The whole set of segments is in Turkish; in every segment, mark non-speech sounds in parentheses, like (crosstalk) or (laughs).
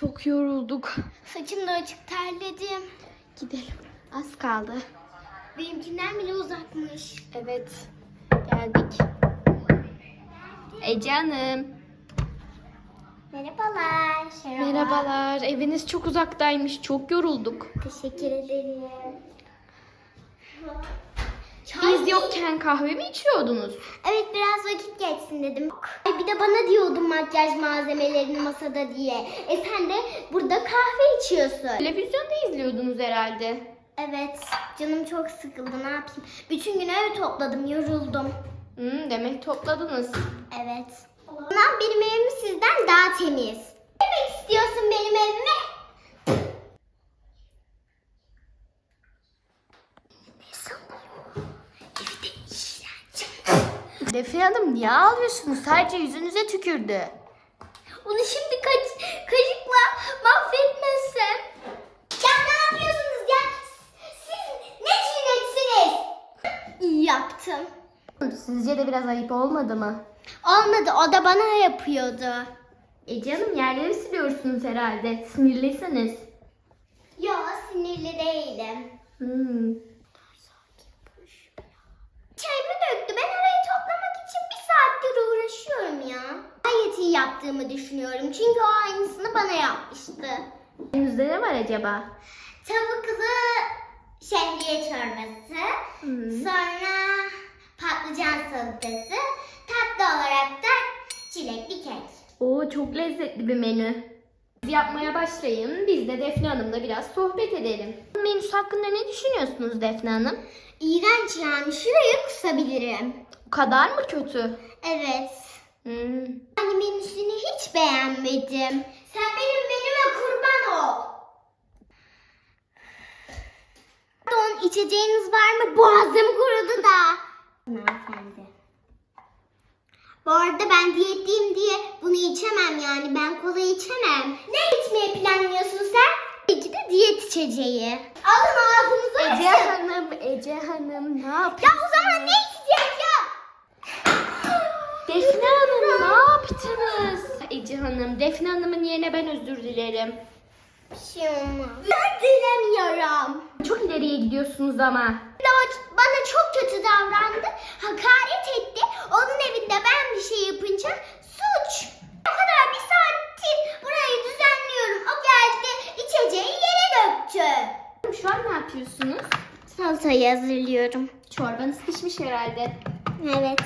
Çok yorulduk. Saçım da açık terledim. Gidelim. Az kaldı. Benimkinden bile uzakmış. Evet. Geldik. Ece Hanım. Merhabalar. Merhabalar. Eviniz çok uzaktaymış. Çok yorulduk. Teşekkür ederim. Biz yokken kahve mi içiyordunuz? Evet biraz vakit geçsin dedim. Ay bir de bana diyordun makyaj malzemelerini masada diye. E sen de burada kahve içiyorsun. Televizyonda izliyordunuz herhalde. Evet canım çok sıkıldı ne yapayım. Bütün gün ev topladım yoruldum. Hmm, demek topladınız. Evet. Ama benim evim sizden daha temiz. Ne demek istiyorsun benim evime? Ne sanıyor? Evde iğrenç. Defne Hanım niye ağlıyorsunuz? Sadece yüzünüze tükürdü. Onu şimdi kaç, kaşıkla mahvetmezsem. Ya ne yapıyorsunuz ya? Siz ne cinetsiniz? İyi yaptım. Sizce de biraz ayıp olmadı mı? Olmadı o da bana yapıyordu. E canım yerleri siliyorsunuz herhalde. Sinirliyseniz. Yo sinirli değilim. Hmm. Çayımı döktü. Ben orayı toplamak için bir saattir uğraşıyorum ya. Gayet iyi yaptığımı düşünüyorum. Çünkü o aynısını bana yapmıştı. Önünüzde ne var acaba? Tavuklu şehriye çorbası. Hmm. Sonra patlıcan salatası. Tatlı olarak da çilekli kek. Oo çok lezzetli bir menü. Siz yapmaya başlayın. Biz de Defne Hanım'la biraz sohbet edelim. Menüsü hakkında ne düşünüyorsunuz Defne Hanım? İğrenç yani. Şurayı kusabilirim. O kadar mı kötü? Evet. Hmm. Yani menüsünü hiç beğenmedim. Sen benim menüme kurban ol. Pardon içeceğiniz var mı? Boğazım kurudu da. Hanımefendi. Bu arada ben diyetteyim diye bunu içemem yani. Ben kola içemem. Ne içmeyi planlıyorsun sen? Belki de diyet içeceği. Alın ağzınıza Ece açın. Hanım, Ece Hanım ne Ya yapıyorsunuz? o zaman ne içeceğiz ya? Defne Hanım ne yaptınız? Ece Hanım, Defne Hanım'ın yerine ben özür dilerim. Bir şey olmaz. Ben dilemiyorum. Çok ileriye gidiyorsunuz ama. Bana çok kötü davrandı. Hakaret etti. Onun evinde ben bir şey yapınca suç. O kadar bir saattir burayı düzenliyorum. O geldi içeceği yere döktü. Şu an ne yapıyorsunuz? Salatayı hazırlıyorum. Çorbanız pişmiş herhalde. Evet.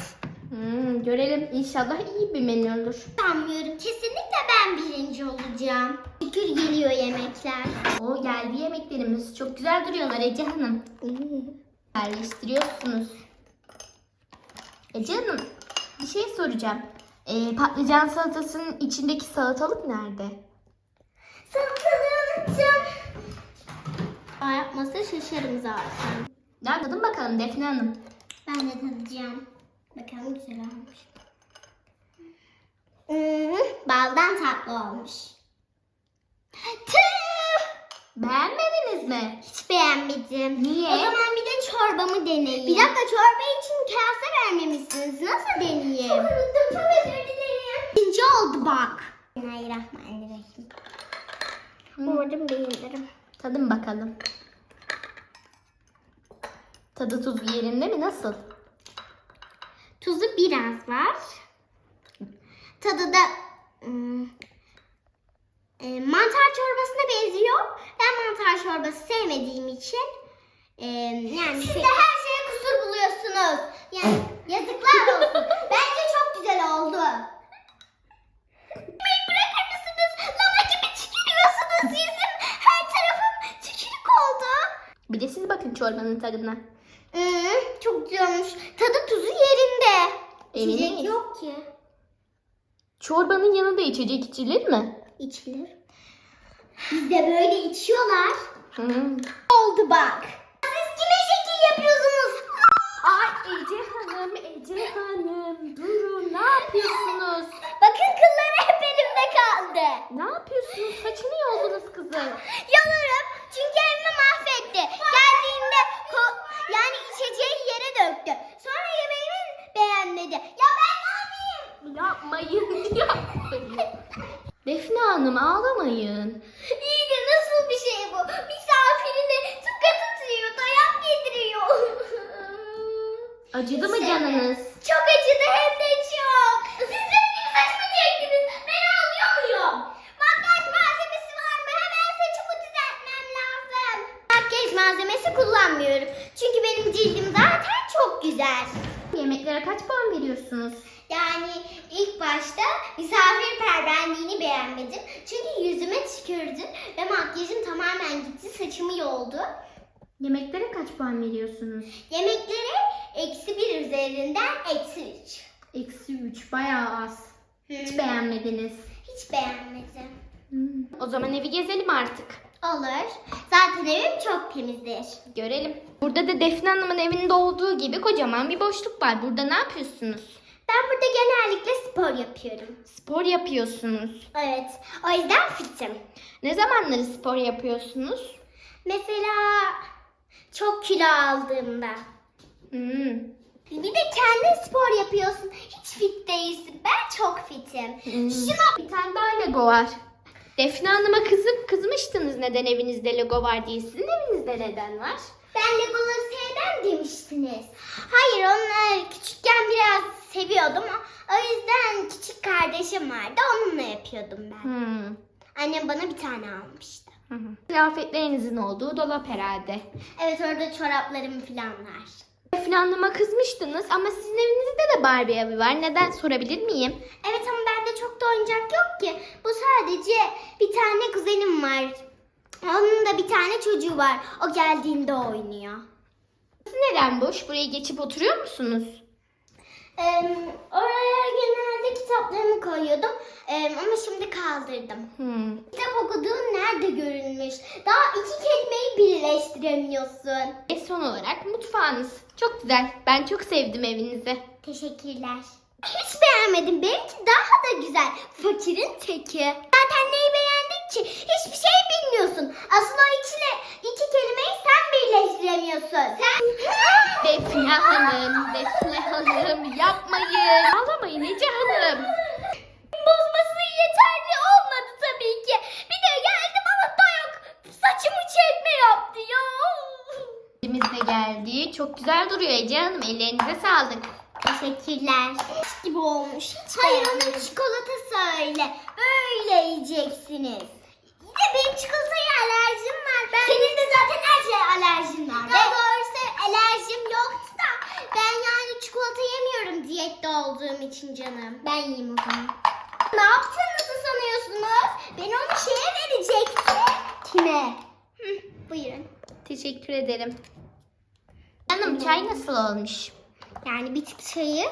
Hmm, görelim inşallah iyi bir menü olur. Sanmıyorum. Kesinlikle ben birinci olacağım. Şükür geliyor yemekler. O geldi yemeklerimiz. Çok güzel duruyorlar Ece Hanım. Yerleştiriyorsunuz. Ece Hanım bir şey soracağım. Ee, patlıcan salatasının içindeki salatalık nerede? Salatalığı unuttum. Aa, yapmasa şaşarım zaten. Ya tadın bakalım Defne Hanım. Ben de tadacağım. Bakalım güzel olmuş. Hmm, baldan tatlı olmuş. Tüh! Beğenmediniz mi? Hiç beğenmedim. Niye? O zaman bir de çorbamı deneyeyim. Bir dakika çorba için kase vermemişsiniz. Nasıl deneyeyim? Çok unuttum. Çok özür dilerim. İkinci oldu bak. Bismillahirrahmanirrahim. Umarım beğenirim. Tadın bakalım. Tadı tuzu yerinde mi? Nasıl? Tuzu biraz var. Tadı da e, mantar çorbasına benziyor. Ben mantar çorbası sevmediğim için e, yani siz de her şeye kusur buluyorsunuz. Yani (laughs) yazıklar olsun. Bence çok güzel oldu. Beni bırakır mısınız? Lama gibi tükürüyorsunuz. Yüzüm her tarafım tükürük oldu. Bir de siz bakın çorbanın tadına. Hmm, çok güzel olmuş. Tadı tuzu yerinde. Emin İçecek miyiz? yok ki. Çorbanın yanında içecek içilir mi? İçilir. Bizde böyle içiyorlar. Hmm. Oldu bak. Siz kime şekil yapıyorsunuz? Ay Ece Hanım, Ece Hanım durun ne yapıyorsunuz? Bakın kılları hep elimde kaldı. Ne yapıyorsunuz? Saçını yoldunuz kızım. Yanarım çünkü evimi mahvetti. Geldiğinde ko- yani içeceği yere döktü. Sonra yemeğimi beğenmedi. Ya ben ne yapayım? Yapmayın, (laughs) yapmayın. Defne Hanım ağlamayın. Ağlamayın. İyi de nasıl bir şey bu? Misafirine tıka tutuyor, dayak yediriyor. Acıdı mı canınız? Çok acıdı hem de çok. Siz de benim saçımı çektiniz. Ben anlıyor muyum? Makyaj malzemesi var mı? Hemen saçımı düzeltmem lazım. Makyaj malzemesi kullanmıyorum. Çünkü benim cildim zaten çok güzel. Yemeklere kaç puan veriyorsunuz? Yani ilk başta misafirperverliğini beğenmedim. Çünkü yüzüme tükürdü ve makyajım tamamen gitti. Saçımı yoldu. Yemeklere kaç puan veriyorsunuz? Yemeklere eksi bir üzerinden eksi üç. Eksi 3 bayağı az. Hiç Hmm. beğenmediniz. Hiç beğenmedim. Hmm. O zaman evi gezelim artık. Olur. Zaten evim çok temizdir. Görelim. Burada da Defne Hanım'ın evinde olduğu gibi kocaman bir boşluk var. Burada ne yapıyorsunuz? Ben burada genellikle spor yapıyorum. Spor yapıyorsunuz. Evet. O yüzden fitim. Ne zamanları spor yapıyorsunuz? Mesela çok kilo aldığımda. Hmm. Bir de kendin spor yapıyorsun. Hiç fit değilsin. Ben çok fitim. Hmm. Şuna Bir tane daha Lego var. Defne Hanım'a kızıp kızmıştınız neden evinizde Lego var diye. Sizin evinizde neden var? ben Legoları sevmem demiştiniz. Hayır onları küçükken biraz seviyordum. O yüzden küçük kardeşim vardı. Onunla yapıyordum ben. Hmm. Annem bana bir tane almıştı. Hı hı. Kıyafetlerinizin olduğu dolap herhalde. Evet orada çoraplarım falan var. Defne Hanım'a kızmıştınız ama sizin evinizde de Barbie evi var. Neden sorabilir miyim? Evet ama çok da oyuncak yok ki. Bu sadece bir tane kuzenim var. Onun da bir tane çocuğu var. O geldiğinde oynuyor. Neden boş? Buraya geçip oturuyor musunuz? Ee, oraya genelde kitaplarımı koyuyordum. Ee, ama şimdi kaldırdım. Hmm. Kitap okuduğun nerede görülmüş? Daha iki kelimeyi birleştiremiyorsun. E son olarak mutfağınız. Çok güzel. Ben çok sevdim evinizi. Teşekkürler. Hiç beğenmedim. Benimki daha da güzel. Fakirin teki. Zaten neyi beğendin ki? Hiçbir şey bilmiyorsun. Asıl o içine iki kelimeyi sen birleştiremiyorsun. Sen... Defne Hanım, Defne Hanım yapmayın. Ağlamayın Ece Hanım. Bozması yeterli olmadı tabii ki. Bir de geldi bana dayak. Saçımı çekme yaptı ya. Evimiz de geldi. Çok güzel duruyor Ece Hanım. Ellerinize sağlık. Teşekkürler. gibi olmuş. Hiç Hayır onun çikolatası öyle. Böyle yiyeceksiniz. Bir de benim çikolataya alerjim var. Senin de zaten her şeye alerjin var. Ve doğrusu alerjim yoktu da ben yani çikolata yemiyorum diyette olduğum için canım. Ben yiyeyim o zaman. Ne yaptığınızı sanıyorsunuz? Ben onu şeye verecektim. Kime? Hı, buyurun. Teşekkür ederim. Hanım çay nasıl olmuş? Yani bir tık çayı.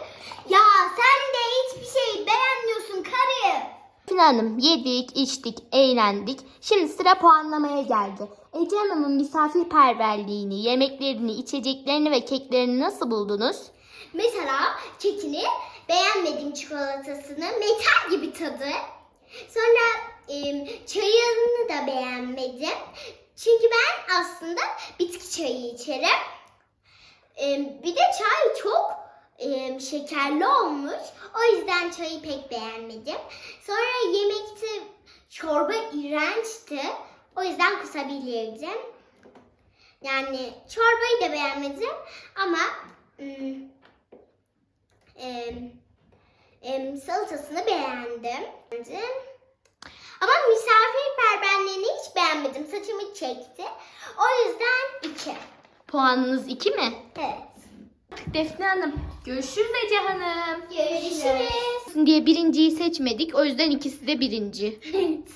Ya sen de hiçbir şey beğenmiyorsun karı. Defne Hanım yedik, içtik, eğlendik. Şimdi sıra puanlamaya geldi. Ece Hanım'ın misafirperverliğini, yemeklerini, içeceklerini ve keklerini nasıl buldunuz? Mesela kekini beğenmedim çikolatasını. Metal gibi tadı. Sonra e, çayını da beğenmedim. Çünkü ben aslında bitki çayı içerim. Bir de çay çok şekerli olmuş. O yüzden çayı pek beğenmedim. Sonra yemekte çorba iğrençti. O yüzden kusabilirdim. Yani çorbayı da beğenmedim ama ım, em, em, salatasını beğendim. Ama misafirperverliğini hiç beğenmedim. Saçımı çekti. O yüzden iki. Puanınız 2 mi? Evet. Defne Hanım. Görüşürüz Ece Hanım. Görüşürüz. diye birinciyi seçmedik. O yüzden ikisi de birinci. Evet.